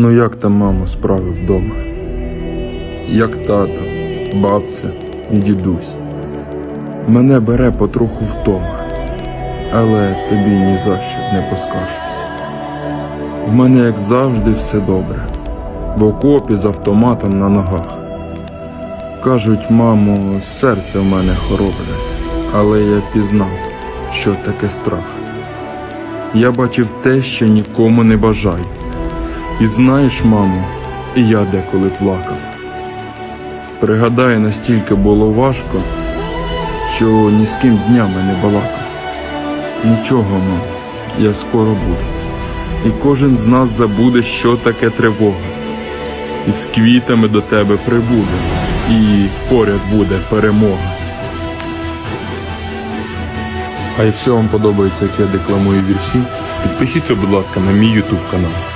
Ну як там, мамо, справи вдома? Як тато, бабця і дідусь? Мене бере потроху втома, але тобі ні за що не поскаржусь. В мене, як завжди, все добре, в окопі з автоматом на ногах. Кажуть, мамо, серце в мене хоробре, але я пізнав, що таке страх. Я бачив те, що нікому не бажаю. І знаєш, мамо, я деколи плакав. Пригадаю, настільки було важко, що ні з ким днями не балакав. Нічого, мамо, я скоро буду. І кожен з нас забуде, що таке тривога. І з квітами до тебе прибуде, і поряд буде перемога. А якщо вам подобається, як я декламую вірші, підпишіться, будь ласка, на мій YouTube канал.